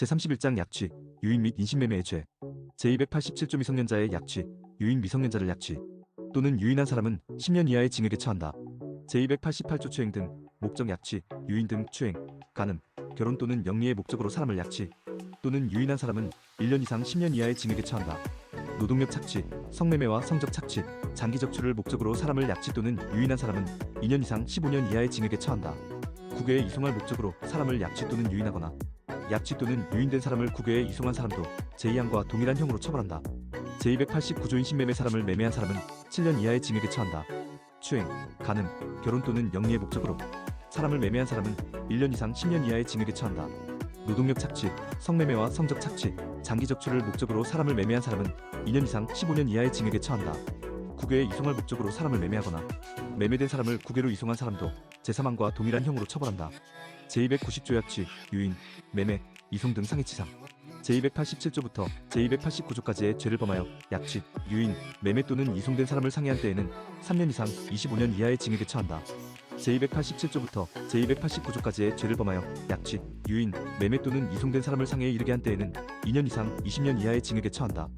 제31장 약취, 유인 및 인신매매의 죄 제287조 미성년자의 약취, 유인 미성년자를 약취 또는 유인한 사람은 10년 이하의 징역에 처한다. 제288조 추행 등 목적 약취, 유인 등 추행, 간음, 결혼 또는 영리의 목적으로 사람을 약취 또는 유인한 사람은 1년 이상 10년 이하의 징역에 처한다. 노동력 착취, 성매매와 성적 착취, 장기 적출을 목적으로 사람을 약취 또는 유인한 사람은 2년 이상 15년 이하의 징역에 처한다. 국외에 이송할 목적으로 사람을 약취 또는 유인하거나 약취 또는 유인된 사람을 국외에 이송한 사람도 제2항과 동일한 형으로 처벌한다. 제289조인 신매매 사람을 매매한 사람은 7년 이하의 징역에 처한다. 추행, 간음, 결혼 또는 영리의 목적으로 사람을 매매한 사람은 1년 이상 10년 이하의 징역에 처한다. 노동력 착취, 성매매와 성적 착취, 장기 적출을 목적으로 사람을 매매한 사람은 2년 이상 15년 이하의 징역에 처한다. 국외에 이송할 목적으로 사람을 매매하거나 매매된 사람을 국외로 이송한 사람도 제3항과 동일한 형으로 처벌한다. 제290조 약취, 유인, 매매, 이송 등 상해치상 제287조부터 제289조까지의 죄를 범하여 약취, 유인, 매매 또는 이송된 사람을 상해한 때에는 3년 이상 25년 이하의 징역에 처한다. 제287조부터 제289조까지의 죄를 범하여 약취, 유인, 매매 또는 이송된 사람을 상해에 이르게 한 때에는 2년 이상 20년 이하의 징역에 처한다.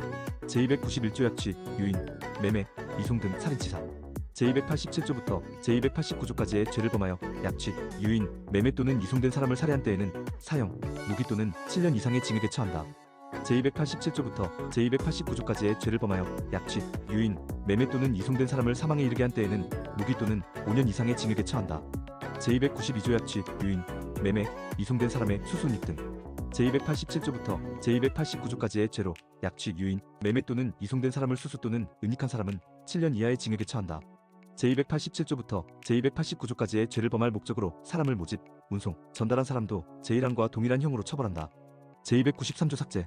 제291조 약취, 유인, 매매, 이송 등 살인치사 제287조부터 제289조까지의 죄를 범하여 약취, 유인, 매매 또는 이송된 사람을 살해한 때에는 사형, 무기 또는 7년 이상의 징역에 처한다. 제287조부터 제289조까지의 죄를 범하여 약취, 유인, 매매 또는 이송된 사람을 사망에 이르게 한 때에는 무기 또는 5년 이상의 징역에 처한다. 제292조 약취, 유인, 매매, 이송된 사람의 수순입 등 제287조부터 제289조까지의 죄로 약취, 유인, 매매 또는 이송된 사람을 수수 또는 은닉한 사람은 7년 이하의 징역에 처한다. 제287조부터 제289조까지의 죄를 범할 목적으로 사람을 모집, 운송, 전달한 사람도 제1항과 동일한 형으로 처벌한다. 제293조 삭제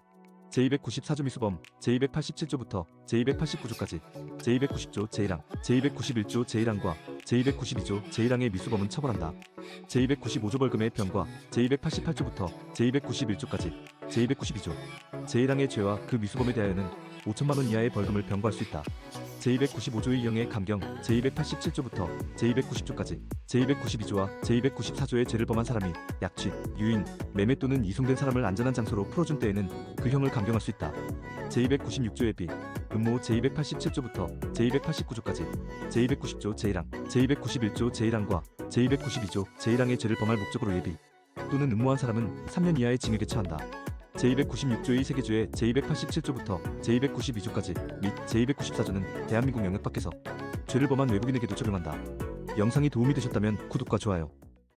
제294조 미수범 제287조부터 제289조까지 제290조 제1항 제291조 제1항과 제292조 제1항의 미수범은 처벌한다. 제295조 벌금의 병과 제288조부터 제291조까지 제292조 제1항의 죄와 그 미수범에 대하여는 5천만 원 이하의 벌금을 병과할 수 있다. 제295조의 형의 감경 제287조부터 제290조까지 제292조와 제294조의 죄를 범한 사람이 약취, 유인, 매매 또는 이송된 사람을 안전한 장소로 풀어준 때에는 그 형을 감경할 수 있다. 제296조의 비, 음모 제287조부터 제289조까지 제290조 제1항, 제291조 제1항과 제292조 제1항의 죄를 범할 목적으로 예비 또는 음모한 사람은 3년 이하의 징역에 처한다. 제296조의 세계조의 제287조부터 제292조까지 및 제294조는 대한민국 영역 밖에서 죄를 범한 외국인에게도 적용한다. 영상이 도움이 되셨다면 구독과 좋아요,